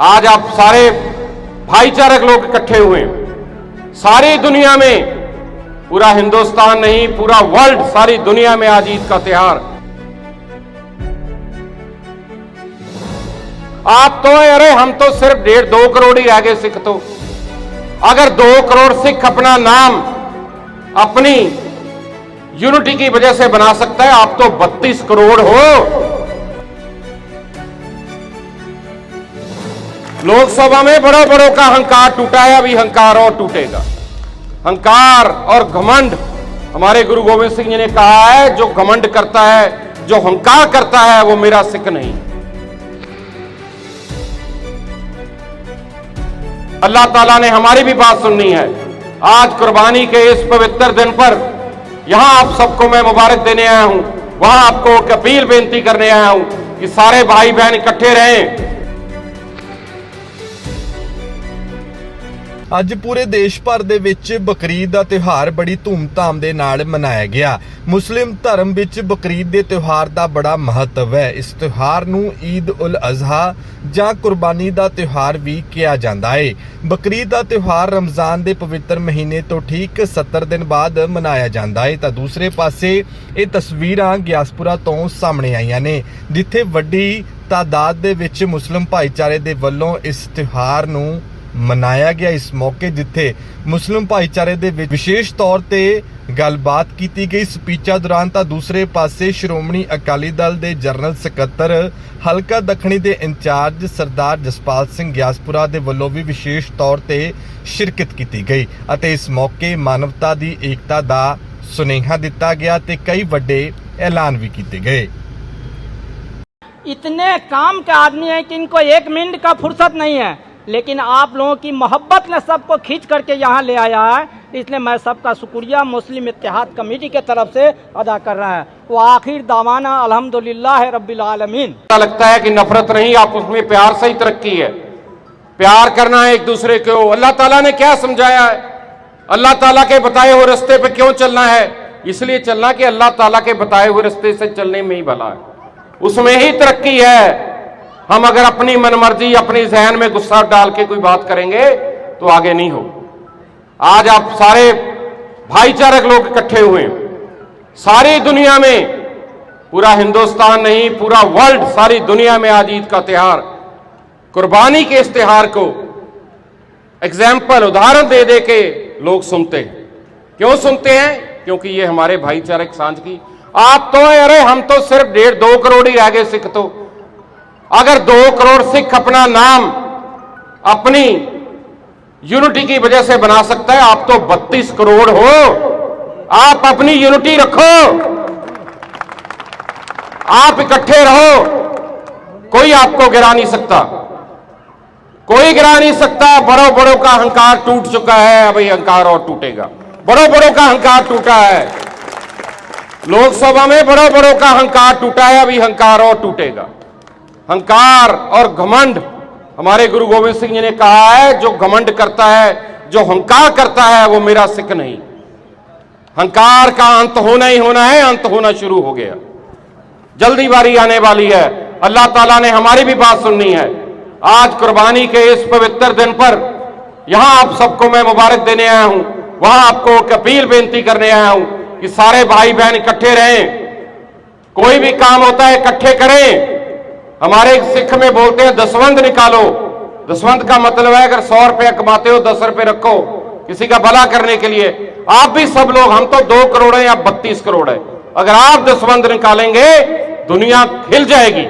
आज आप सारे भाईचारक लोग इकट्ठे हुए सारी दुनिया में, पूरा हिंदुस्तान नहीं, पूरा वर्ल्ड सारी दुनिया में आज ईद का त्योहार। आप तो अरे हम तो सिर्फ़ डेढ़ दो करोड़ ही रह गए सिख तो। अगर दो करोड़ सिख अपना नाम, अपनी यूनिटी की वजह से बना सकता है, आप तो 32 करोड़ हो। लोकसभा में बड़ों बड़ों का अहंकार टूटा है अभी अहंकार और टूटेगा। अहंकार और घमंड, हमारे गुरु गोविंद सिंह जी ने कहा है, जो घमंड करता है, जो हंकार करता है, वो मेरा सिख नहीं। अल्लाह ताला ने हमारी भी बात सुननी है। आज कुर्बानी के इस पवित्र दिन पर यहाँ आप सबको मैं मुबारक देने आया हूँ। वहाँ आपको अपील बेनती करने आया हूँ कि सारे भाई बहन इकट्ठे रहें। ਅੱਜ ਪੂਰੇ ਦੇਸ਼ ਭਰ ਦੇ ਵਿੱਚ ਬਕਰੀਦ ਦਾ ਤਿਉਹਾਰ ਬੜੀ ਧੂਮਧਾਮ ਦੇ ਨਾਲ ਮਨਾਇਆ ਗਿਆ। ਮੁਸਲਿਮ ਧਰਮ ਵਿੱਚ ਬਕਰੀਦ ਦੇ ਤਿਉਹਾਰ ਦਾ ਬੜਾ ਮਹੱਤਵ ਹੈ। ਇਸ ਤਿਉਹਾਰ ਨੂੰ ਈਦ ਉਲ ਅਜ਼ਹਾ ਜਾਂ ਕੁਰਬਾਨੀ ਦਾ ਤਿਉਹਾਰ ਵੀ ਕਿਹਾ ਜਾਂਦਾ ਹੈ ਬਕਰੀਦ ਦਾ ਤਿਉਹਾਰ ਰਮਜ਼ਾਨ ਦੇ ਪਵਿੱਤਰ ਮਹੀਨੇ ਤੋਂ ਠੀਕ 70 ਦਿਨ ਬਾਅਦ ਮਨਾਇਆ ਜਾਂਦਾ ਹੈ ਤਾਂ ਦੂਸਰੇ ਪਾਸੇ ਇਹ ਤਸਵੀਰਾਂ ਗਿਆਸਪੁਰਾ ਤੋਂ ਸਾਹਮਣੇ ਆਈਆਂ ਨੇ, ਜਿੱਥੇ ਵੱਡੀ ਤਾਦਾਦ ਦੇ ਵਿੱਚ ਮੁਸਲਿਮ ਭਾਈਚਾਰੇ ਦੇ ਵੱਲੋਂ ਇਸ ਤਿਉਹਾਰ ਨੂੰ ਮਨਾਇਆ ਗਿਆ ਇਸ ਮੌਕੇ ਜਿੱਥੇ ਮੁਸਲਿਮ ਭਾਈਚਾਰੇ ਦੇ ਵਿੱਚ ਵਿਸ਼ੇਸ਼ ਤੌਰ ਤੇ ਗੱਲਬਾਤ ਕੀਤੀ ਗਈ ਸਪੀਚਾਂ ਦੌਰਾਨ ਤਾਂ ਦੂਸਰੇ ਪਾਸੇ ਸ਼੍ਰੋਮਣੀ ਅਕਾਲੀ ਦਲ ਦੇ ਜਨਰਲ ਸਕੱਤਰ ਹਲਕਾ ਦੱਖਣੀ ਦੇ ਇੰਚਾਰਜ ਸਰਦਾਰ ਜਸਪਾਲ ਸਿੰਘ ਗਿਆਸਪੁਰਾ ਦੇ ਵੱਲੋਂ ਵੀ ਵਿਸ਼ੇਸ਼ ਤੌਰ ਤੇ ਸ਼ਿਰਕਤ ਕੀਤੀ ਗਈ ਅਤੇ ਇਸ ਮੌਕੇ ਮਾਨਵਤਾ ਦੀ ਏਕਤਾ ਦਾ ਸੁਨੇਹਾ ਦਿੱਤਾ ਗਿਆ ਤੇ ਕਈ ਵੱਡੇ ਐਲਾਨ ਵੀ ਕੀਤੇ ਗਏ इतने काम के आदमी हैं कि इनको एक मिनट का फुर्सत नहीं है लेकिन आप लोगों की मोहब्बत ने सबको खींच करके यहाँ ले आया है। इसलिए मैं सबका शुक्रिया। मुस्लिम इत्तेहाद कमेटी के तरफ़ से अदा कर रहा है। वो आखिर दावाना अल्हम्दुलिल्लाह रब्बिल आलमीन। ऐसा लगता है कि नफरत नहीं, आप उसमें प्यार से ही तरक्की है। प्यार करना है एक दूसरे को। अल्लाह ताला ने क्या समझाया है? अल्लाह ताला के बताए हुए रास्ते पे क्यों चलना है? इसलिए चलना कि अल्लाह ताला के बताए हुए रास्ते से चलने में ही भला है। उसमें ही तरक्की है। हम अगर अपनी मनमर्जी, अपनी जहन में गुस्सा डाल के कोई बात करेंगे तो आगे नहीं हो आज आप सारे भाईचारक लोग इकट्ठे हुए सारी दुनिया में, पूरा हिंदुस्तान नहीं, पूरा वर्ल्ड सारी दुनिया में आज ईद का त्योहार। कुर्बानी के इस त्योहार को एग्ज़ाम्पल उदाहरण दे दे के लोग सुनते हैं। क्यों सुनते हैं? क्योंकि ये हमारे भाईचारक साँझ की, आप तो अरे हम तो सिर्फ़ डेढ़ दो करोड़ ही रह गए, सिख तो। अगर दो करोड़ सिख अपना नाम अपनी यूनिटी की वजह से बना सकता है, आप तो 32 करोड़ हो। आप अपनी यूनिटी रखो। आप इकट्ठे रहो। कोई आपको गिरा नहीं सकता। कोई गिरा नहीं सकता। बड़ो बड़ों का अहंकार टूट चुका है। अभी अहंकार और टूटेगा। बड़ो बड़ों का अहंकार टूटा है। लोकसभा में बड़ो बड़ों का अहंकार टूटा है। अभी अहंकार और टूटेगा। अहंकार और घमंड। हमारे गुरु गोविंद सिंह जी ने कहा है, जो घमंड करता है, जो हंकार करता है, वो मेरा सिख नहीं। हंकार का अंत होना ही होना है, अंत होना शुरू हो गया। जल्दी बारी आने वाली है। अल्लाह ताला ने हमारी भी बात सुननी है। आज कुर्बानी के इस पवित्र दिन पर यहाँ आप सबको मैं मुबारक देने आया हूँ। वहाँ आपको अपील बेनती करने आया हूँ कि सारे भाई बहन इकट्ठे रहें। कोई भी काम होता है, इकट्ठे करें। हमारे एक सिख में बोलते हैं दसवंत निकालो। दसवंत का मतलब है, अगर सौ रुपया कमाते हो, दस रुपए रखो, किसी का भला करने के लिए। आप भी सब लोग, हम तो दो करोड़ है या बत्तीस करोड़ है। अगर आप दसवंत निकालेंगे, दुनिया खिल जाएगी।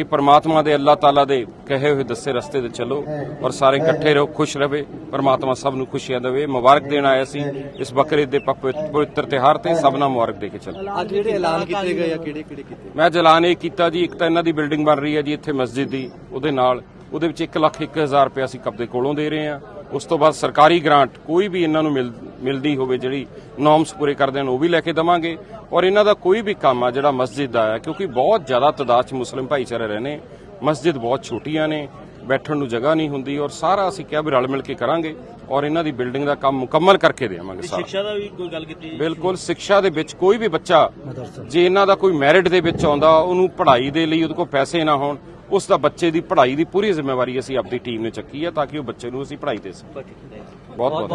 ਕਿ ਪਰਮਾਤਮਾ ਦੇ ਅੱਲਾਹ ਤਾਲਾ ਦੇ ਕਹੇ ਹੋਏ ਦੱਸੇ ਰਸਤੇ ਤੇ ਚੱਲੋ ਔਰ ਸਾਰੇ ਇਕੱਠੇ ਰਹੋ ਖੁਸ਼ ਰਵੇ। ਪਰਮਾਤਮਾ ਸਭ ਨੂੰ ਖੁਸ਼ੀਆਂ ਦੇਵੇ। ਮੁਬਾਰਕ ਦੇਣ ਆਏ ਅਸੀਂ ਇਸ ਬਕਰੇ ਦੇ ਪਵਿ- ਪਵਿੱਤਰ ਤਿਹਾਰ ਤੇ ਸਭ ਨਾਲ ਮੁਬਾਰਕ ਦੇ ਕੇ ਚੱਲੋ। ਅੱਜ ਜਿਹੜੇ ਐਲਾਨ ਕੀਤੇ ਗਏ ਆ ਕਿਹੜੇ ਕਿਹੜੇ ਕੀਤੇ? ਮੈਂ ਜਲਾਨ ਇਹ ਕੀਤਾ ਜੀ ਇੱਕ ਤਾਂ ਇਹਨਾਂ ਦੀ ਬਿਲਡਿੰਗ ਬਣ ਰਹੀ ਹੈ ਜੀ ਇੱਥੇ ਮਸਜਿਦ ਦੀ ਉਹਦੇ ਨਾਲ। ਉਹਦੇ ਵਿੱਚ 1 ਲੱਖ 1000 ਰੁਪਏ ਅਸੀਂ ਕਬਜ਼ੇ ਕੋਲੋਂ ਦੇ ਰਹੇ ਹਾਂ। ਉਸ ਤੋਂ ਬਾਅਦ ਸਰਕਾਰੀ ਗ੍ਰਾਂਟ ਕੋਈ ਵੀ ਇਹਨਾਂ ਨੂੰ ਮਿਲ- ਮਿਲਦੀ ਹੋਵੇ ਜਿਹੜੀ ਨੋਰਮਸ ਪੂਰੇ ਕਰਦੇ ਹਨ ਉਹ ਵੀ ਲੈ ਕੇ ਦਵਾਂਗੇ। ਔਰ ਇਹਨਾਂ ਦਾ ਕੋਈ ਵੀ ਕੰਮ ਆ ਜਿਹੜਾ ਮਸਜਿਦ ਦਾ ਹੈ ਕਿਉਂਕਿ ਬਹੁਤ ਜ਼ਿਆਦਾ ਤਦਾਦ ਚ ਮੁਸਲਿਮ ਭਾਈਚਾਰੇ ਰਹੇ ਨੇ। ਮਸਜਿਦ ਬਹੁਤ ਛੋਟੀਆਂ ਨੇ ਬੈਠਣ ਨੂੰ ਜਗ੍ਹਾ ਨਹੀਂ ਹੁੰਦੀ ਔਰ ਸਾਰਾ ਅਸੀਂ ਕਿਹਾ ਵੀ ਰਲ ਮਿਲ ਕੇ ਕਰਾਂਗੇ ਔਰ ਇਹਨਾਂ ਦੀ ਬਿਲਡਿੰਗ ਦਾ ਕੰਮ ਮੁਕੰਮਲ ਕਰਕੇ ਦੇਵਾਂਗੇ ਸਾਰਾ। ਸਿੱਖਿਆ ਦਾ ਵੀ ਕੋਈ ਗੱਲ ਕੀਤੀ ਬਿਲਕੁਲ ਸਿੱਖਿਆ ਦੇ ਵਿੱਚ ਕੋਈ ਵੀ ਬੱਚਾ ਜੇ ਇਹਨਾਂ ਦਾ ਕੋਈ ਮੈਰਿਟ ਦੇ ਵਿੱਚ ਆਉਂਦਾ ਉਹਨੂੰ ਪੜ੍ਹਾਈ ਦੇ ਲਈ ਉਹਦੇ ਕੋਲ ਪੈਸੇ ਨਾ ਹੋਣ ਉਸ ਦਾ ਬੱਚੇ ਦੀ ਪੜ੍ਹਾਈ ਦੀ ਪੂਰੀ ਜ਼ਿੰਮੇਵਾਰੀ ਅਸੀਂ ਆਪਣੀ ਟੀਮ ਨੇ ਚੱਕੀ ਹੈ ਤਾਂ ਕਿ ਉਹ ਬੱਚੇ ਨੂੰ ਅਸੀਂ ਪੜ੍ਹਾਈ ਦੇ ਸਕੀਏ। ਬਹੁਤ ਬਹੁਤ